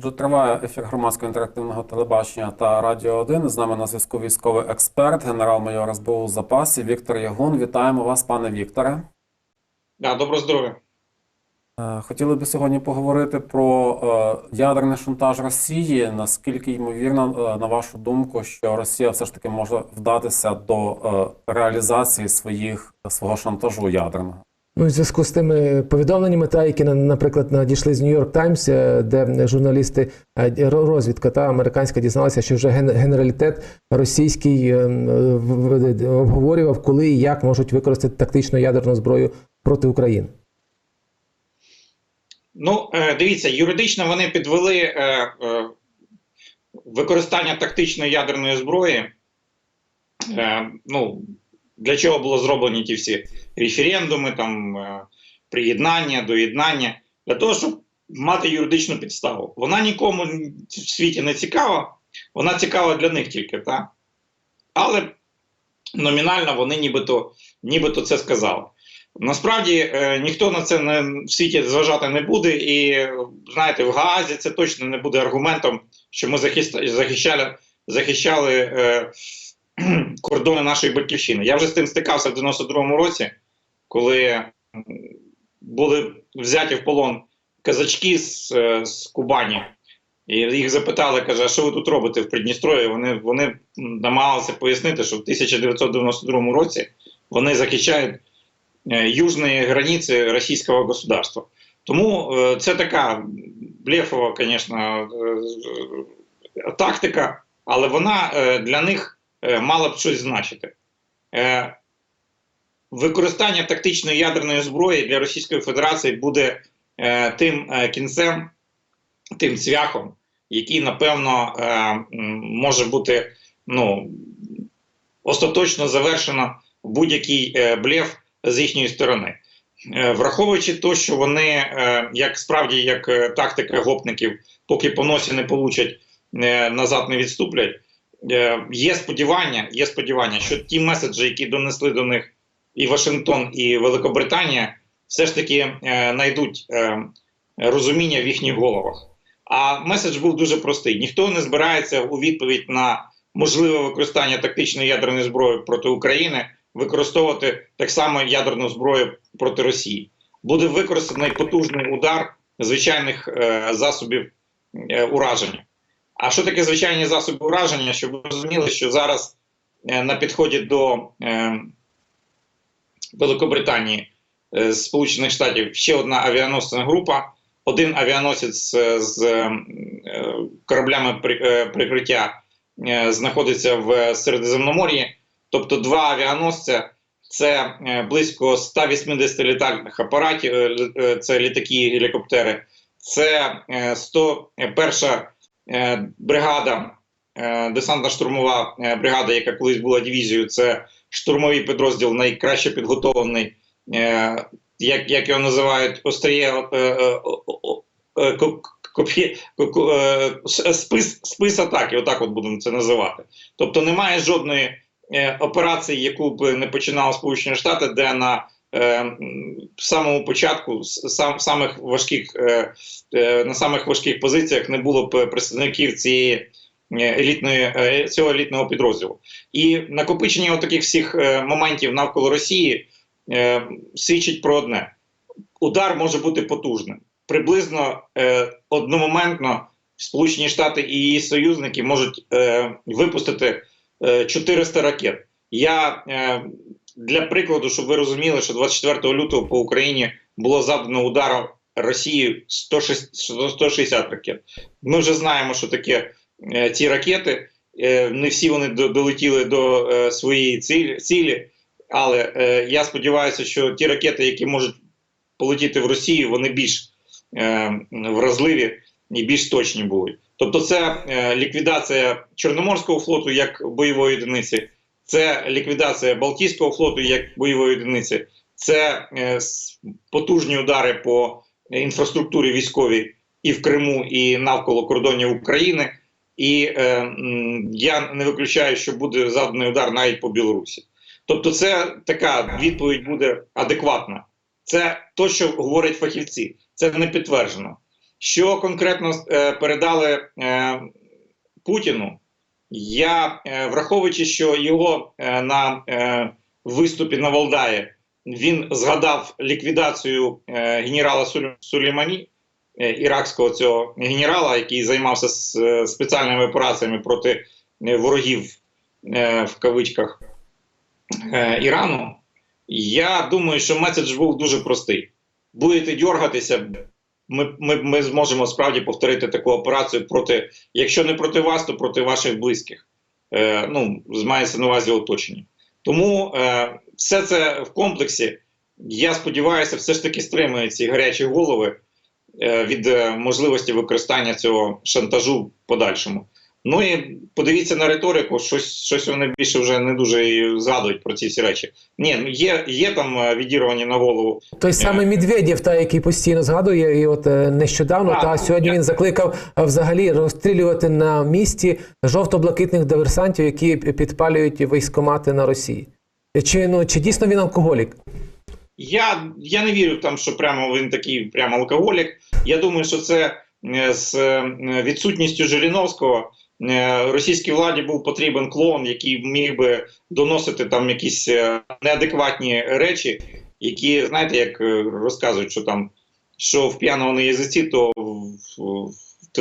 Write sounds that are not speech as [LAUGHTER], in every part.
Отже, триває ефір громадського інтерактивного телебачення та Радіо 1. З нами на зв'язку військовий експерт, генерал-майор СБУ в запасі Віктор Ягун. Вітаємо вас, пане Вікторе. Да, доброго здоров'я. Е, Хотіли би сьогодні поговорити про е, ядерний шантаж Росії. Наскільки ймовірно, е, на вашу думку, що Росія все ж таки може вдатися до реалізації своїх свого шантажу ядерного? Ну, в зв'язку з тими повідомленнями, та які наприклад надійшли з Нью-Йорк Таймс, е, де журналісти е, розвідка та американська дізналася, що вже генералітет російський е, обговорював, коли і як можуть використати тактичну ядерну зброю проти України. Ну, дивіться, юридично вони підвели використання тактичної ядерної зброї. Ну, для чого було зроблені ті всі референдуми, там, е, приєднання, доєднання? Для того, щоб мати юридичну підставу. Вона нікому в світі не цікава, вона цікава для них тільки, так? Але номінально вони нібито, нібито це сказали. Насправді е, ніхто на це не, в світі зважати не буде, і знаєте, в Гаазі це точно не буде аргументом, що ми захист- захищали, захищали е, [CLEARS THROAT] кордони нашої батьківщини. Я вже з тим стикався в 92-му році, коли були взяті в полон казачки з, е, з Кубані. І їх запитали, каже, а що ви тут робите в Придністров'ї? Вони, вони намагалися пояснити, що в 1992 році вони захищають е, южні границі російського государства. Тому е, це така блефова, звісно, тактика, але вона для них мала б щось значити. Е, Використання тактичної ядерної зброї для Російської Федерації буде е, тим е, кінцем, тим цвяхом, який, напевно, е, може бути ну, остаточно завершено будь-який е, блеф з їхньої сторони. Е, Враховуючи те, що вони, е, як справді, як е, тактика гопників, поки по носі не получать, е, назад не відступлять, е, є сподівання, є сподівання, що ті меседжі, які донесли до них і Вашингтон, і Великобританія, все ж таки е, знайдуть е, розуміння в їхніх головах. А меседж був дуже простий: ніхто не збирається у відповідь на можливе використання тактичної ядерної зброї проти України використовувати так само ядерну зброю проти Росії. Буде використаний потужний удар звичайних е, засобів е, ураження. А що таке звичайні засоби ураження? Щоб ви розуміли, що зараз е, на підході до е, Великобританії е, Сполучених Штатів ще одна авіаносна група, один авіаносець з е, кораблями при- прикриття знаходиться в Середземномор'ї. Тобто два авіаносця це близько 180 літальних апаратів, це літаки гелікоптери. Це е, 101 е, бригада, е, десантно-штурмова е, бригада, яка колись була дивізією. Це штурмовий підрозділ, найкраще підготовлений, е, як, як його називають, остріє е, е, е, копі- е, спис, спис атаки, отак от будемо це називати. Тобто немає жодної е, операції, яку б не починали Сполучені Штати, де на е, м, самому початку, сам, самих важких, е, е, на самих важких позиціях не було б представників цієї елітної, цього елітного підрозділу. І накопичення таких всіх моментів навколо Росії свідчить про одне: удар може бути потужним. Приблизно одномоментно Сполучені Штати і її союзники можуть випустити е, 400 ракет. Я для прикладу, щоб ви розуміли, що 24 лютого по Україні було завдано ударом Росії 160 160 ракет. Ми вже знаємо, що таке е, ці ракети. Е, не всі вони долетіли до е, своєї цілі, але я сподіваюся, що ті ракети, які можуть полетіти в Росію, вони більш вразливі і більш точні будуть. Тобто, це ліквідація Чорноморського флоту як бойової одиниці, це ліквідація Балтійського флоту як бойової одиниці, це е, потужні удари по інфраструктурі військовій і в Криму, і навколо кордонів України. І е, я не виключаю, що буде завданий удар навіть по Білорусі. Тобто, це така відповідь буде адекватна. Це то, що говорять фахівці, це не підтверджено. Що конкретно е, передали е, Путіну, я, е, враховуючи, що його е, на е, виступі на Валдаї він згадав ліквідацію генерала Сулеймані, іракського цього генерала, який займався спеціальними операціями проти ворогів в кавичках Ірану. Я думаю, що меседж був дуже простий. Будете дергатися, ми, ми, ми зможемо справді повторити таку операцію проти, якщо не проти вас, то проти ваших близьких. Е, ну, мається на увазі оточення. Тому е, все це в комплексі, я сподіваюся, все ж таки стримує ці гарячі голови е, від е, можливості використання цього шантажу в подальшому. Ну і подивіться на риторику, щось, щось вони більше вже не дуже і згадують про ці всі речі. Ні, ну є, є там е, відірвані на голову Той самий Медведєв, та який постійно згадує, і от е, нещодавно, Так, та сьогодні я- він закликав е, взагалі розстрілювати на місці жовто-блакитних диверсантів, які підпалюють військомати на Росії. Чи ну чи дійсно він алкоголік? Я, я не вірю там, що прямо він такий прямо алкоголік. Я думаю, що це з відсутністю Жириновського російській владі був потрібен клоун, який міг би доносити там якісь е, неадекватні речі, які, знаєте, як е, розказують, що там що в п'яного на язиці, то в,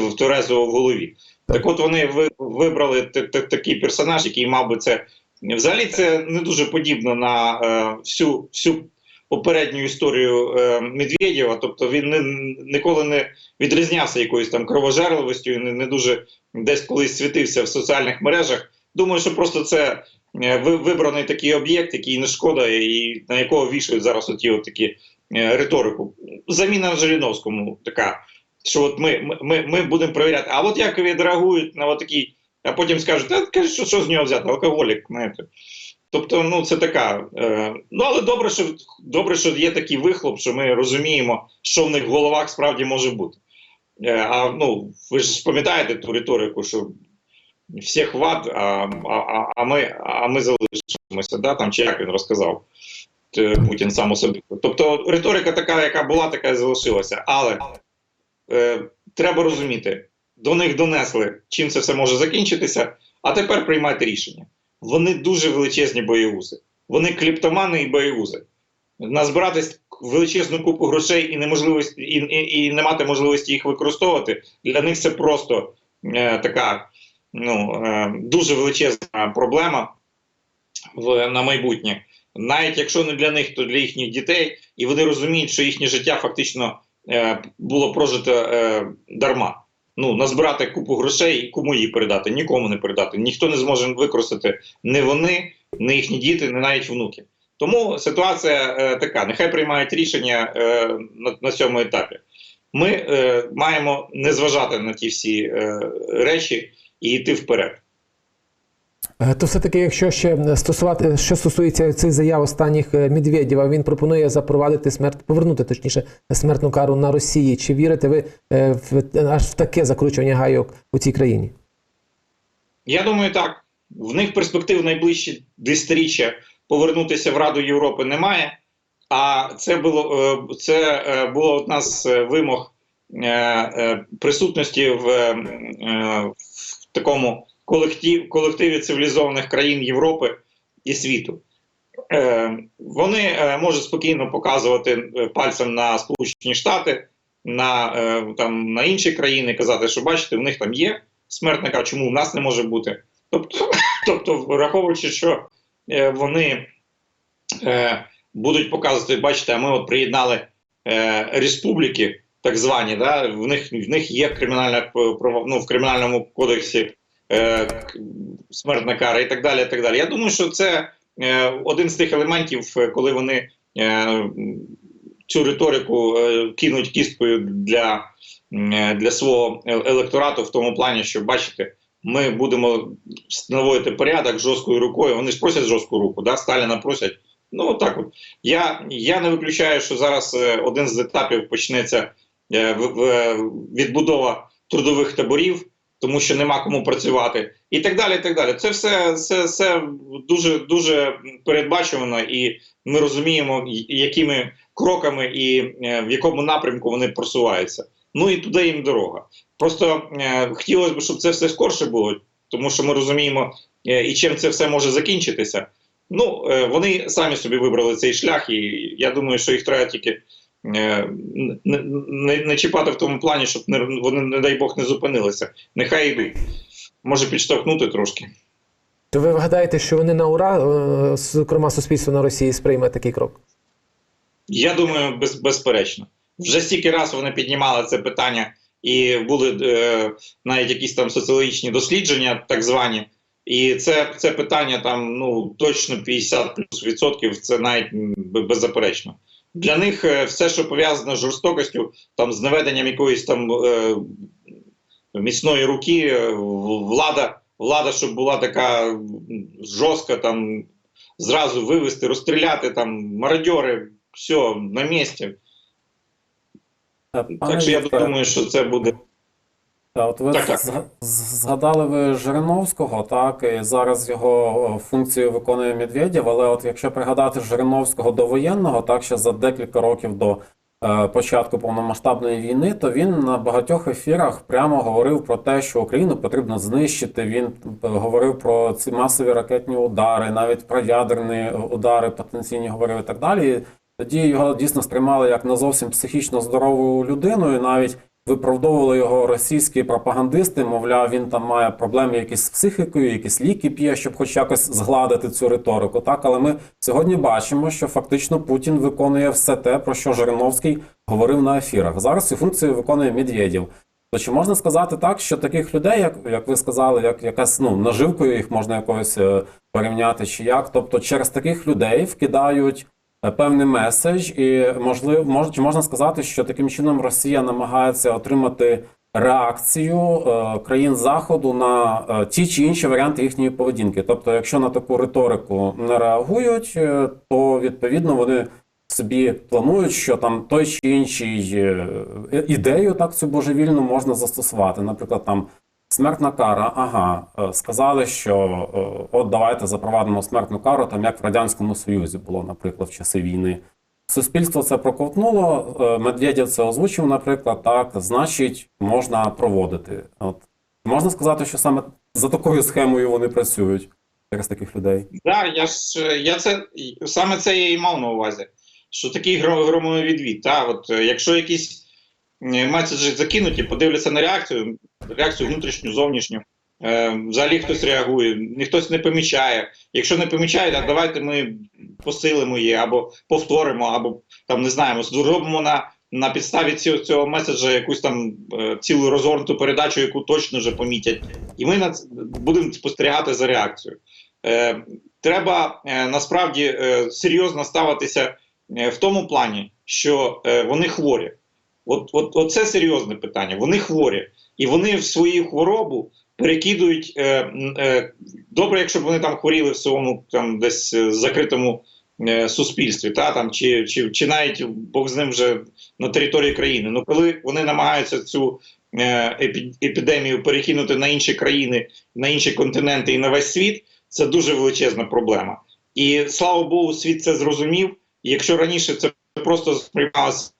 в, Терезу в голові. Так от вони ви- вибрали такий персонаж, який мав би це. Взагалі, це не дуже подібно на е, всю, всю попередню історію е, Медведєва. Тобто він не, ніколи не відрізнявся якоюсь там кровожерливостю, і не, не дуже десь колись світився в соціальних мережах. Думаю, що просто це е, вибраний такий об'єкт, який не шкода, і на якого вішають зараз оті от такі е, риторику. Заміна Жириновському така, що от ми, ми- ми, будемо перевіряти. А от як відреагують на от такий, а потім скажуть, а кажуть, що, що з нього взяти? Алкоголік, знаєте. Тобто, ну це така. Е, ну але добре, що добре, що є такий вихлоп, що ми розуміємо, що в них в головах справді може бути. Е, а ну, ви ж пам'ятаєте ту риторику, що всіх вад, а, а, а, ми, а ми залишимося, да? там, чи як він розказав е, Путін сам особисто. Тобто риторика така, яка була, така і залишилася. Але е, треба розуміти, до них донесли, чим це все може закінчитися, а тепер приймайте рішення. Вони дуже величезні боєузи. Вони кліптомани і боєузи. Назбирати величезну купу грошей і неможливості, і, і, і не мати можливості їх використовувати, для них це просто е, така ну, е, дуже величезна проблема в, на майбутнє. Навіть якщо не для них, то для їхніх дітей, і вони розуміють, що їхнє життя фактично е, було прожито е, дарма. Ну, назбирати купу грошей і кому її передати? Нікому не передати. Ніхто не зможе використати не вони, не їхні діти, не навіть внуки. Тому ситуація е, така: нехай приймають рішення е, на, на цьому етапі. Ми е, маємо не зважати на ті всі е, речі і йти вперед. Е, То все-таки, якщо ще стосувати, що стосується цих заяв останніх е, Медведєва, він пропонує запровадити смерть, повернути точніше смертну кару на Росії. Чи вірите ви е, в аж в таке закручування гайок у цій країні? Я думаю, так. В них перспектив найближчі десятиріччя повернутися в Раду Європи немає. А це було е, це е, було одна з е, вимог присутності в, в такому колектив, колективі цивілізованих країн Європи і світу. Вони можуть спокійно показувати пальцем на Сполучені Штати, на, там, на інші країни, казати, що бачите, в них там є смертна кара, чому в нас не може бути. Тобто, [LAUGHS] тобто враховуючи, що вони е, будуть показувати, бачите, а ми от приєднали е, республіки, так звані, да, в них в них є кримінальна ну, в кримінальному кодексі е, смертна кара і так далі. і так далі. Я думаю, що це е, один з тих елементів, е, коли вони е, цю риторику е, кинуть кісткою для, е, для свого е- електорату в тому плані, що бачите, ми будемо наводити порядок жорсткою рукою. Вони ж просять жорстку руку, да? Сталіна просять. Ну так от я, я не виключаю, що зараз е, один з етапів почнеться е, відбудова трудових таборів, тому що нема кому працювати, і так далі. і так далі. Це все, все, все дуже дуже передбачувано, і ми розуміємо, якими кроками і е, в якому напрямку вони просуваються. Ну і туди їм дорога. Просто е, хотілося б, щоб це все скорше було, тому що ми розуміємо, е, і чим це все може закінчитися. Ну, е, вони самі собі вибрали цей шлях, і я думаю, що їх треба тільки е, не, не, не чіпати в тому плані, щоб не, вони, не дай Бог, не зупинилися. Нехай йдуть. Може підштовхнути трошки. То ви гадаєте, що вони на ура, е, зокрема суспільство на Росії, сприйме такий крок? Я думаю, без, безперечно. Вже стільки раз вони піднімали це питання, і були е, навіть якісь там соціологічні дослідження, так звані. І це, це питання там ну точно 50 плюс відсотків, це навіть беззаперечно. Для них е, все, що пов'язане з жорстокістю, там з наведенням якоїсь там е, міцної руки, е, влада, влада, щоб була така жорстка, там зразу вивести, розстріляти там мародьори, все на місці. Пане Так що я думаю, що це буде. Та, от ви Так, так. згадали ви Жириновського, так, і зараз його функцію виконує Медведєв, але от якщо пригадати Жириновського довоєнного, так, ще за декілька років до е, початку повномасштабної війни, то він на багатьох ефірах прямо говорив про те, що Україну потрібно знищити. Він е, говорив про ці масові ракетні удари, навіть про ядерні е, удари потенційні говорив і так далі. Тоді його дійсно сприймали як не зовсім психічно здорову людину, і навіть виправдовували його російські пропагандисти. Мовляв, він там має проблеми якісь з психікою, якісь ліки п'є, щоб хоч якось згладити цю риторику. Так, але ми сьогодні бачимо, що фактично Путін виконує все те, про що Жириновський говорив на ефірах. Зараз цю функцію виконує Медведєв. То чи можна сказати так, що таких людей, як, як ви сказали, як якась ну наживкою їх можна якось е, порівняти, чи як? Тобто через таких людей вкидають певний меседж, і можливо, мож, чи можна сказати, що таким чином Росія намагається отримати реакцію е, країн Заходу на е, ті чи інші варіанти їхньої поведінки. Тобто, якщо на таку риторику не реагують, е, то відповідно вони собі планують, що там той чи інший е, ідею так цю божевільну можна застосувати. Наприклад, там смертна кара. Ага, е, сказали, що е, от давайте запровадимо смертну кару, там як в радянському Союзі було, наприклад, в часи війни. Суспільство це проковтнуло. е, Медведєв це озвучив, наприклад, так, значить, можна проводити. От можна сказати, що саме за такою схемою вони працюють через таких людей. Да, я я це саме це я і мав на увазі. Що такий гро- громовий відвід. Та, от, якщо якісь меседжі закинуті, подивляться на реакцію, реакцію внутрішню, зовнішню. Е, взагалі хтось реагує, ні хтось не помічає. Якщо не помічає, так давайте ми посилимо її або повторимо, або там не знаємо, зробимо на, на підставі цього, цього меседжа якусь там е, цілу розгорнуту передачу, яку точно вже помітять. І ми на будемо спостерігати за реакцією. Е, треба е, насправді е, серйозно ставитися е, в тому плані, що е, вони хворі. От, от, от це серйозне питання. Вони хворі, і вони в свою хворобу перекидують. Е, е, добре, якщо б вони там хворіли в своєму там десь е, закритому е, суспільстві, та там чи, чи, чи навіть Бог з ним вже на території країни. Ну коли вони намагаються цю е, епідемію перекинути на інші країни, на інші континенти і на весь світ, це дуже величезна проблема. І слава Богу, світ це зрозумів. Якщо раніше це просто сприймалося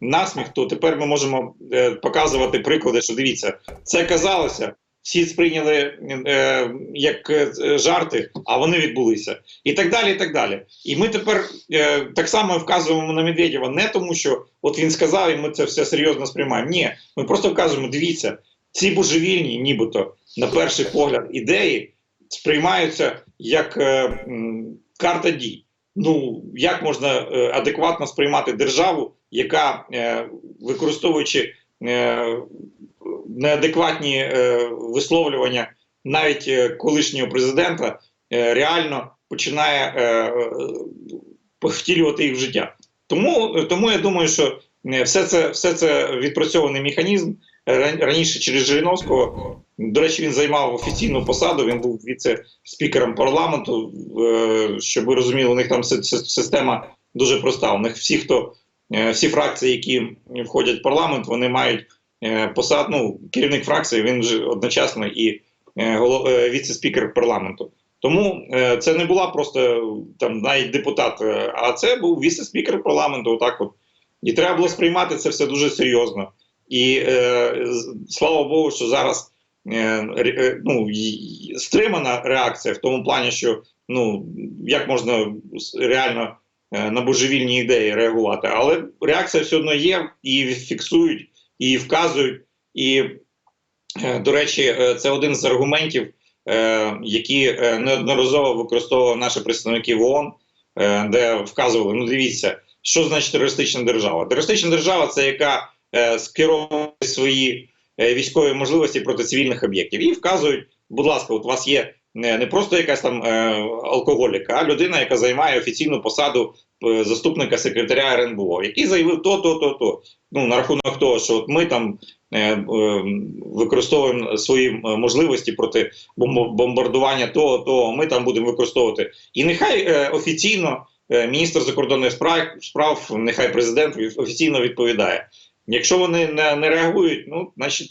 насміх, то тепер ми можемо е, показувати приклади, що дивіться, це казалося, всі сприйняли е, як е, жарти, а вони відбулися. І так далі. І так далі. І ми тепер е, так само вказуємо на Медведєва не тому, що от він сказав, і ми це все серйозно сприймаємо. Ні, ми просто вказуємо, дивіться, ці божевільні, нібито на перший погляд, ідеї сприймаються як е, м, карта дій. Ну як можна е, адекватно сприймати державу, яка е, використовуючи е, неадекватні висловлювання навіть колишнього президента, реально починає втілювати їх в життя. Тому, тому я думаю, що все це, все це відпрацьований механізм. Ран- Раніше через Жириновського, до речі, він займав офіційну посаду. Він був віце-спікером парламенту. Е, Щоб ви розуміли, у них там си- си- система дуже проста. У них всі, хто е, всі фракції, які входять в парламент, вони мають е, посад. Ну, керівник фракції, він же одночасно і віце-спікер парламенту. Тому це не була просто там навіть депутат, а це був віце-спікер парламенту. Отак от. І треба було сприймати це все дуже серйозно. І е, слава Богу, що зараз е, е, ну, стримана реакція в тому плані, що ну, як можна реально е, на божевільні ідеї реагувати. Але реакція все одно є, і фіксують, і вказують. І, е, до речі, е, це один з аргументів, е, які е, неодноразово використовували наші представники в ООН, е, де вказували: ну дивіться, що значить терористична держава. Терористична держава це яка е, свої е, військові можливості проти цивільних об'єктів. І вказують, будь ласка, от у вас є не, не просто якась там е, алкоголіка, а людина, яка займає офіційну посаду е, заступника секретаря РНБО, який заявив то, то, то, то. Ну, на рахунок того, що от ми там е, е, використовуємо свої е, можливості проти бомбардування того, того, ми там будемо використовувати. І нехай е, офіційно е, міністр закордонних справ, справ, нехай президент офіційно відповідає. Якщо вони не, не реагують, ну значить,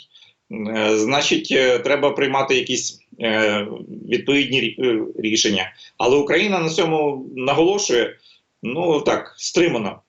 е, значить, е, треба приймати якісь е, відповідні рішення. Але Україна на цьому наголошує, ну так, стримано.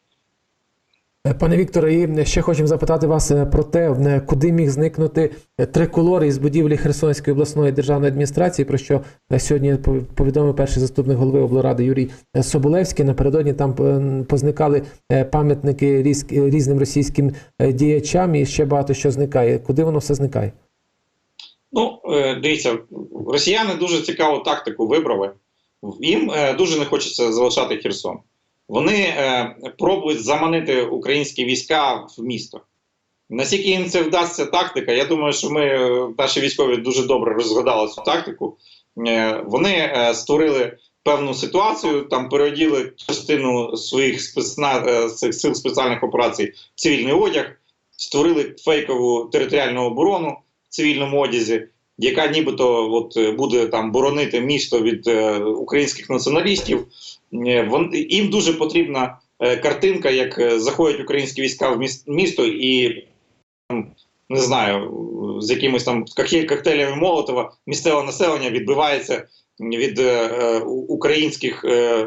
Е, Пане Вікторе, і ще хочемо запитати вас е, про те, е, куди міг зникнути е, триколор із будівлі Херсонської обласної державної адміністрації, про що е, сьогодні повідомив перший заступник голови облради Юрій е, Соболевський. Напередодні там е, позникали е, пам'ятники е, різним російським е, діячам, і ще багато що зникає. Куди воно все зникає? Ну, е, дивіться, росіяни дуже цікаву тактику вибрали. Їм е, дуже не хочеться залишати Херсон. Вони е, пробують заманити українські війська в місто. Наскільки їм це вдасться тактика, я думаю, що ми, е, наші військові дуже добре розгадали цю тактику. Е, вони е, створили певну ситуацію, там переоділи частину своїх спецна, е, сил спеціальних операцій в цивільний одяг, створили фейкову територіальну оборону в цивільному одязі, яка нібито от, е, буде там боронити місто від е, українських націоналістів. Е, Вон, їм дуже потрібна е, картинка, як заходять українські війська в міс- місто і не знаю, з якимись там коктейлями Молотова місцеве населення відбивається від е, українських е,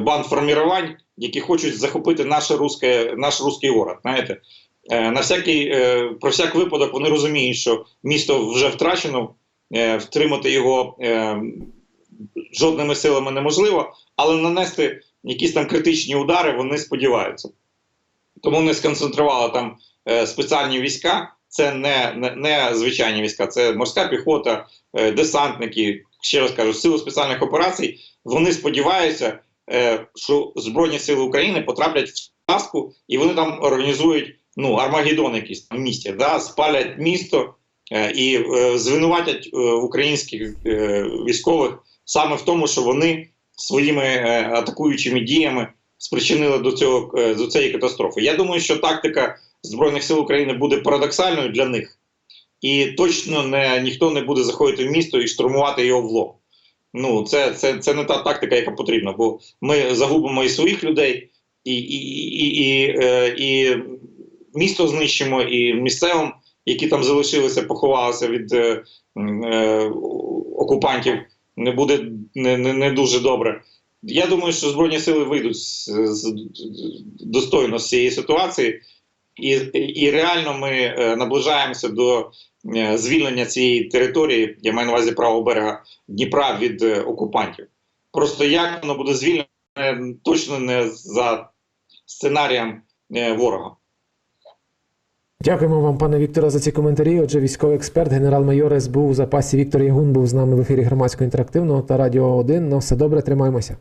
банд формірувань, які хочуть захопити наше русське, наш русський город. Знаєте, на всякий, е, про всяк випадок вони розуміють, що місто вже втрачено, е, втримати його е, жодними силами неможливо, але нанести якісь там критичні удари вони сподіваються. Тому вони сконцентрували там е, спеціальні війська. Це не, не, не звичайні війська, це морська піхота, е, десантники, ще раз кажу, сили спеціальних операцій. Вони сподіваються, е, що Збройні Сили України потраплять в пастку, і вони там організують ну, Армагеддон якийсь там в місті, да, спалять місто е, і е, звинуватять е, українських військових саме в тому, що вони своїми атакуючими діями спричинили до цього до цієї катастрофи. Я думаю, що тактика Збройних сил України буде парадоксальною для них, і точно не ніхто не буде заходити в місто і штурмувати його в лоб. Ну, це, це, це не та тактика, яка потрібна, бо ми загубимо і своїх людей, і, і, і, і, і місто знищимо, і місцевим, які там залишилися, поховалися від е, е, окупантів, не буде не, не, не дуже добре. Я думаю, що Збройні сили вийдуть з, з, достойно з цієї ситуації, і, і реально ми е, наближаємося до е, звільнення цієї території, я маю на увазі правого берега Дніпра від е, окупантів. Просто як воно буде звільнено, точно не за сценарієм ворога. Дякуємо вам, пане Вікторе, за ці коментарі. Отже, військовий експерт, генерал-майор СБУ у запасі Віктор Ягун був з нами в ефірі громадського інтерактивного та Радіо 1. На все добре, тримаємося.